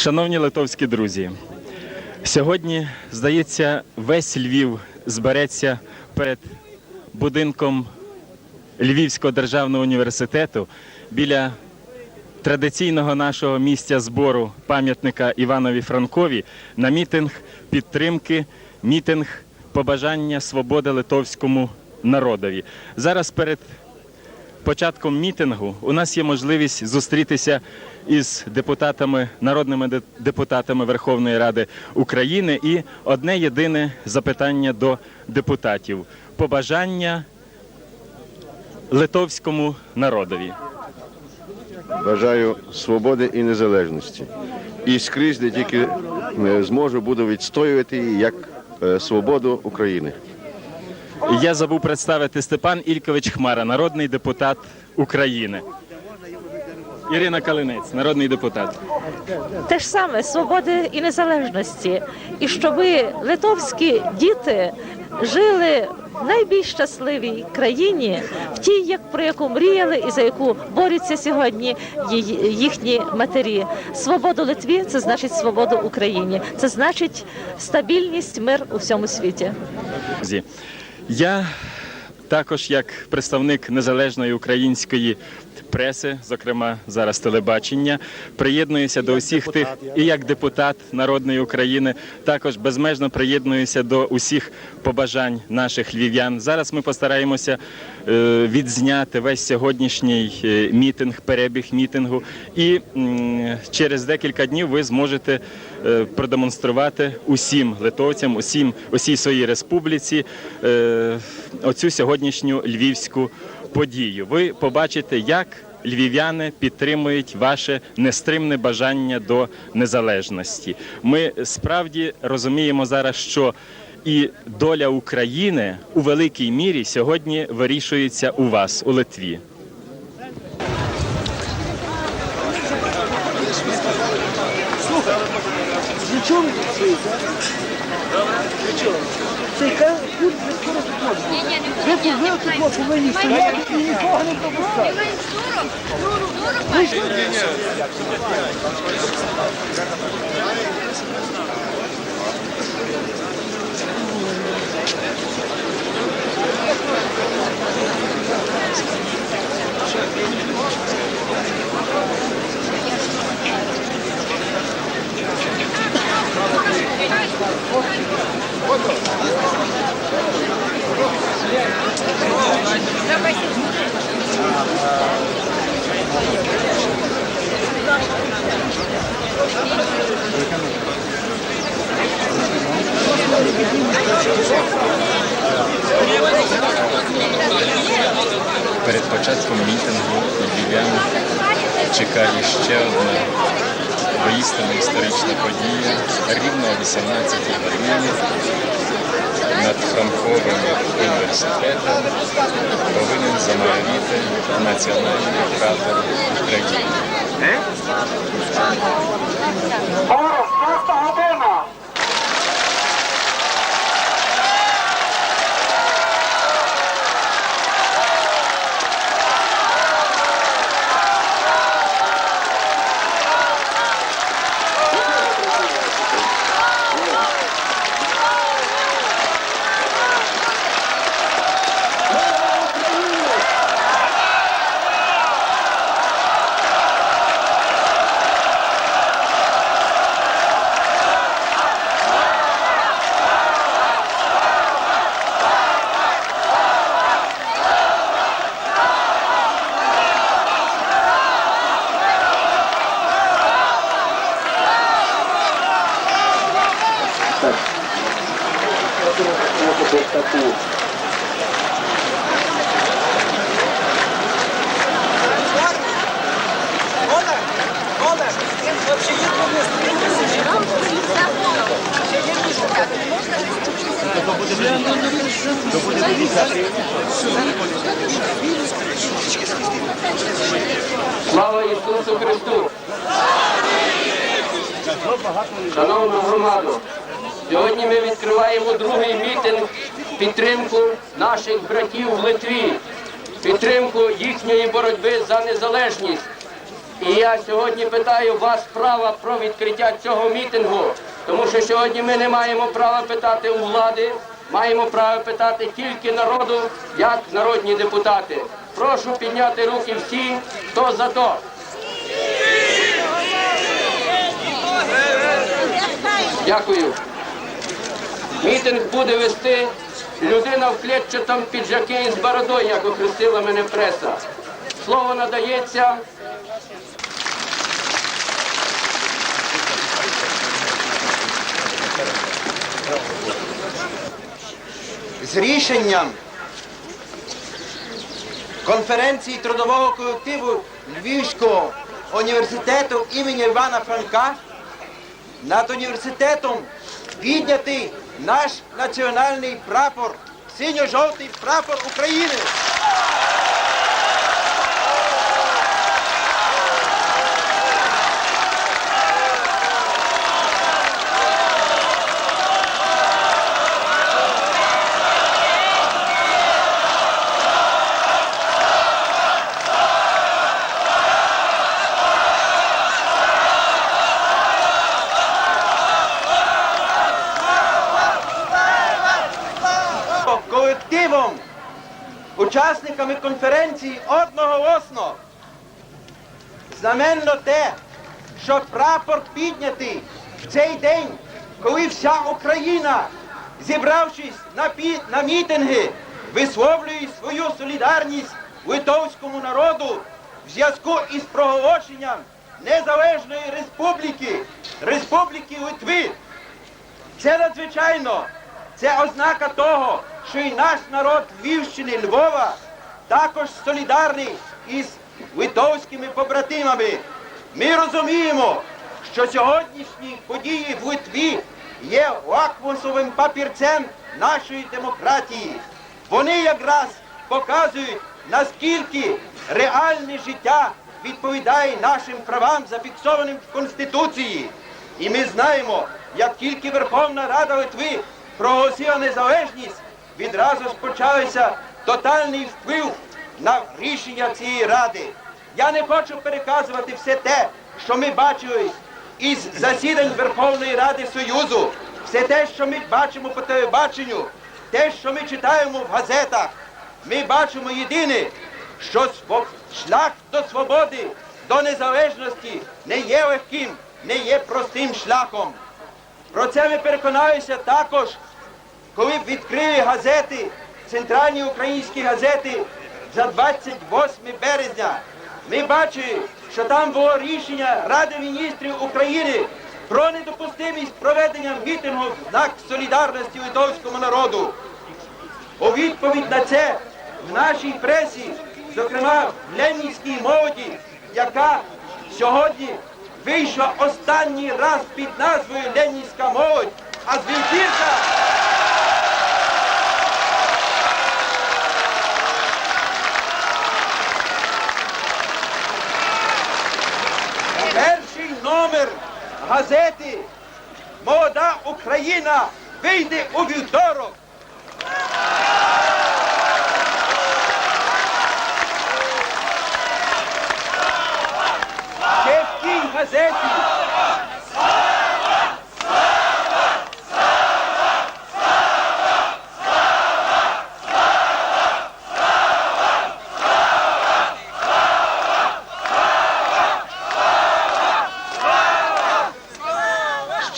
Шановні литовські друзі, сьогодні, здається, весь Львів збереться перед будинком Львівського державного університету біля традиційного нашого місця збору пам'ятника Іванові Франкові на мітинг підтримки, мітинг побажання свободи литовському народові. Зараз перед початком мітингу у нас є можливість зустрітися із депутатами, народними депутатами Верховної Ради України. І одне єдине запитання до депутатів: побажання литовському народові. Бажаю свободи і незалежності. І скрізь, де тільки е, зможу, буду відстоювати її як е, свободу України. Я забув представити Степан Ількович Хмара, народний депутат України. Ірина Калинець, народний депутат. Те ж саме свободи і незалежності, і щоби литовські діти жили в найбільш щасливій країні, в тій, як про яку мріяли і за яку борються сьогодні їхні матері. Свободу Литві це значить свободу Україні, це значить стабільність, мир у всьому світі. Я також як представник незалежної української преси, зокрема зараз телебачення, приєднуюся до усіх тих і як депутат народної України, також безмежно приєднуюся до усіх побажань наших львів'ян. Зараз ми постараємося е, відзняти весь сьогоднішній е, мітинг, перебіг мітингу, і через декілька днів ви зможете е, продемонструвати усім литовцям, усім усій своїй республіці оцю сьогоднішню львівську подію. Ви побачите, як львів'яни підтримують ваше нестримне бажання до незалежності. Ми справді розуміємо зараз, що і доля України у великій мірі сьогодні вирішується у вас, у Литві. Нічого Цейка тут не скоро тут можна. Ви тут ви тут повинні і нікого не пропускати. Перед чекає ще одна воістина історична подія. Рівно о 18 годині над Франковим університетом повинен замайоріти національний прапор України. Слава Ісусу Христу! Шановна громаду, сьогодні ми відкриваємо другий мітинг підтримку наших братів в Литві, підтримку їхньої боротьби за незалежність. І я сьогодні питаю вас права про відкриття цього мітингу, тому що сьогодні ми не маємо права питати у влади, маємо право питати тільки народу, як народні депутати. Прошу підняти руки всі, хто за то. Дякую. Мітинг буде вести людина в клетчатому піджаки із бородою, як охрестила мене преса. Слово надається з рішенням конференції трудового колективу Львівського університету імені Івана Франка над університетом піднятий наш національний прапор, синьо-жовтий прапор України. Учасниками конференції одноголосно знаменно те, що прапор піднятий в цей день, коли вся Україна, зібравшись на, пі- на мітинги, висловлює свою солідарність литовському народу в зв'язку із проголошенням Незалежної Республіки, Республіки Литви. Це надзвичайно. Це ознака того, що і наш народ Львівщини Львова також солідарний із литовськими побратимами. Ми розуміємо, що сьогоднішні події в Литві є лакмусовим папірцем нашої демократії. Вони якраз показують, наскільки реальне життя відповідає нашим правам, зафіксованим в Конституції. І ми знаємо, як тільки Верховна Рада Литви проголосила незалежність, відразу ж почався тотальний вплив на рішення цієї ради. Я не хочу переказувати все те, що ми бачили із засідань Верховної Ради Союзу, все те, що ми бачимо по телебаченню, те, що ми читаємо в газетах. Ми бачимо єдине, що шлях до свободи, до незалежності не є легким, не є простим шляхом. Про це ми переконалися також, коли відкрили газети, центральні українські газети за 28 березня. Ми бачили, що там було рішення Ради міністрів України про недопустимість проведення мітингу в знак солідарності литовському народу. У відповідь на це в нашій пресі, зокрема в ленінській молоді, яка сьогодні вийшла останній раз під назвою Ленінська молодь, а звідкірка номер газети Молода Україна вийде у вівторок. Ще в тій газеті.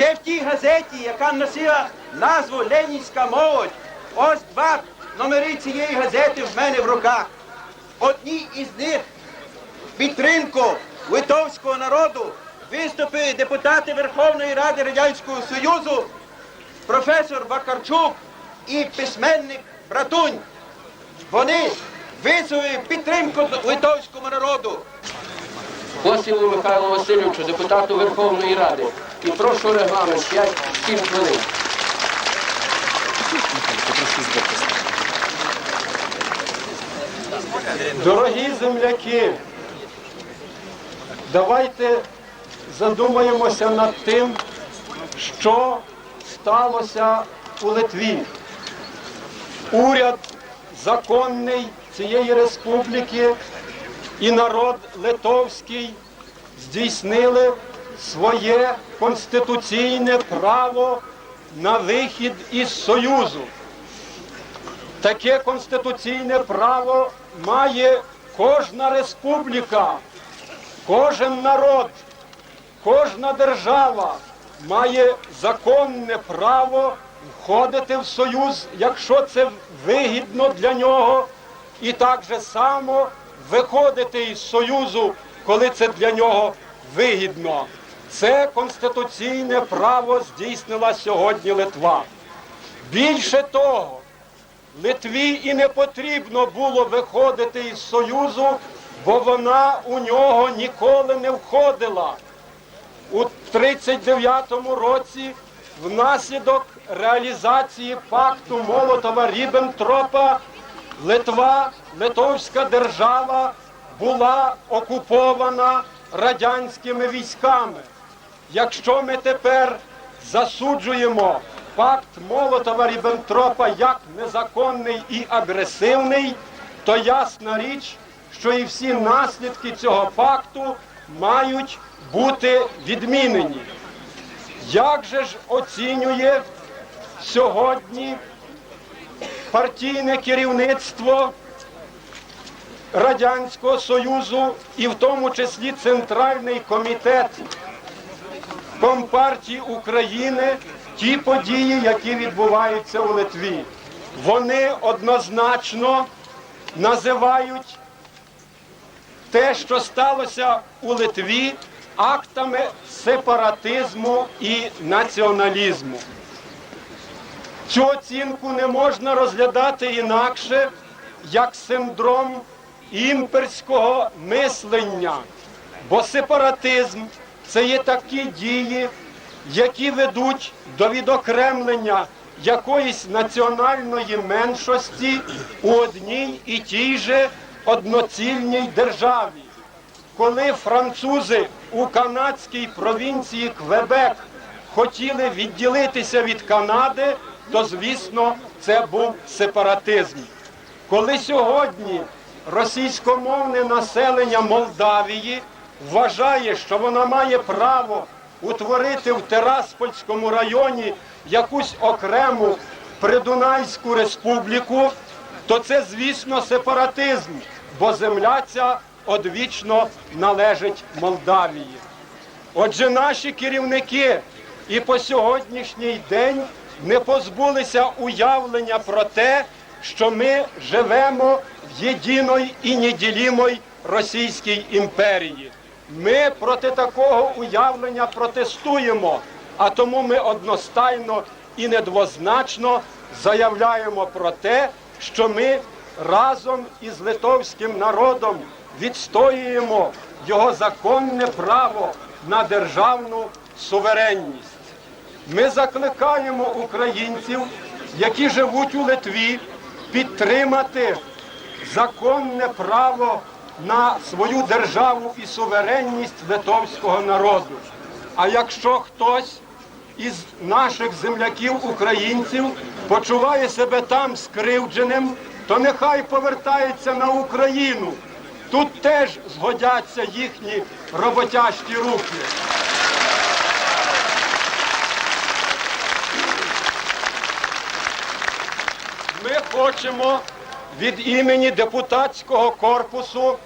Ще в тій газеті, яка носила назву Ленінська молодь, ось два номери цієї газети в мене в руках. Одні із них підтримку литовського народу виступили депутати Верховної Ради Радянського Союзу, професор Вакарчук і письменник Братунь. Вони висловили підтримку литовському народу. Косіву Михайлу Васильовичу, депутату Верховної Ради. І прошу регламент 5-7 хвилин. Дорогі земляки, давайте задумаємося над тим, що сталося у Литві. Уряд законний цієї республіки і народ литовський здійснили своє конституційне право на вихід із Союзу. Таке конституційне право має кожна республіка, кожен народ, кожна держава має законне право входити в союз, якщо це вигідно для нього, і так же само виходити із союзу, коли це для нього вигідно. Це конституційне право здійснила сьогодні Литва. Більше того, Литві і не потрібно було виходити із Союзу, бо вона у нього ніколи не входила. У 39-му році внаслідок реалізації пакту Молотова Ріббентропа Литва, Литовська держава була окупована радянськими військами. Якщо ми тепер засуджуємо пакт Молотова Ріббентропа як незаконний і агресивний, то ясна річ, що і всі наслідки цього пакту мають бути відмінені. Як же ж оцінює сьогодні партійне керівництво Радянського Союзу і в тому числі Центральний комітет Компартії України ті події, які відбуваються у Литві. Вони однозначно називають те, що сталося у Литві, актами сепаратизму і націоналізму. Цю оцінку не можна розглядати інакше, як синдром імперського мислення. Бо сепаратизм це є такі дії, які ведуть до відокремлення якоїсь національної меншості у одній і тій же одноцільній державі. Коли французи у канадській провінції Квебек хотіли відділитися від Канади, то звісно це був сепаратизм. Коли сьогодні російськомовне населення Молдавії вважає, що вона має право утворити в Тераспольському районі якусь окрему Придунайську республіку, то це, звісно, сепаратизм, бо земля ця одвічно належить Молдавії. Отже, наші керівники і по сьогоднішній день не позбулися уявлення про те, що ми живемо в єдиної і неділімої Російській імперії. Ми проти такого уявлення протестуємо, а тому ми одностайно і недвозначно заявляємо про те, що ми разом із литовським народом відстоюємо його законне право на державну суверенність. Ми закликаємо українців, які живуть у Литві, підтримати законне право на свою державу і суверенність литовського народу. А якщо хтось із наших земляків українців почуває себе там скривдженим, то нехай повертається на Україну. Тут теж згодяться їхні роботящі руки. Хочемо від імені депутатського корпусу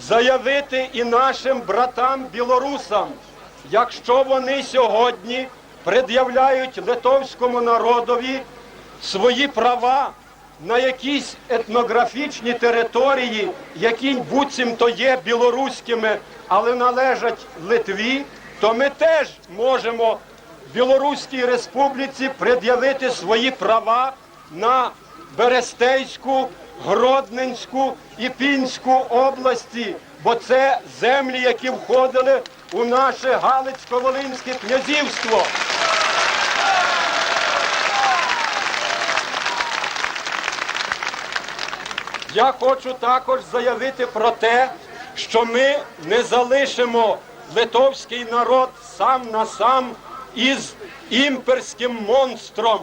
заявити і нашим братам білорусам, якщо вони сьогодні пред'являють литовському народові свої права на якісь етнографічні території, які буцімто є білоруськими, але належать Литві, то ми теж можемо Білоруській республіці пред'явити свої права на Берестейську, Гродненську і Пінську області, бо це землі, які входили у наше Галицько-Волинське князівство. Я хочу також заявити про те, що ми не залишимо литовський народ сам на сам із імперським монстром.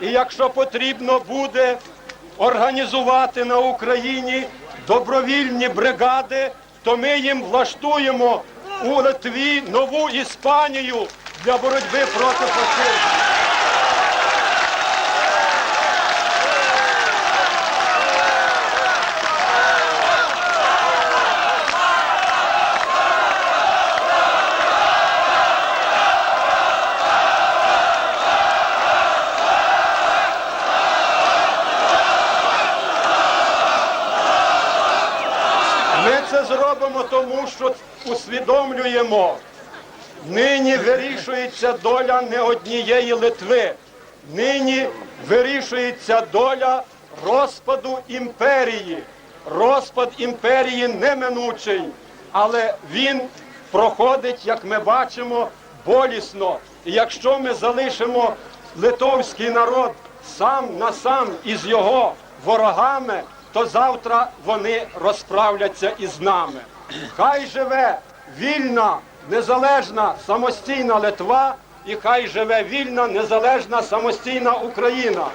І якщо потрібно буде організувати на Україні добровільні бригади, то ми їм влаштуємо у Литві нову Іспанію для боротьби проти фашизму. Усвідомлюємо, нині вирішується доля не однієї Литви. Нині вирішується доля розпаду імперії. Розпад імперії неминучий, але він проходить, як ми бачимо, болісно. І якщо ми залишимо литовський народ сам на сам із його ворогами, то завтра вони розправляться із нами. Хай живе вільна, незалежна, самостійна Литва, і хай живе вільна, незалежна, самостійна Україна.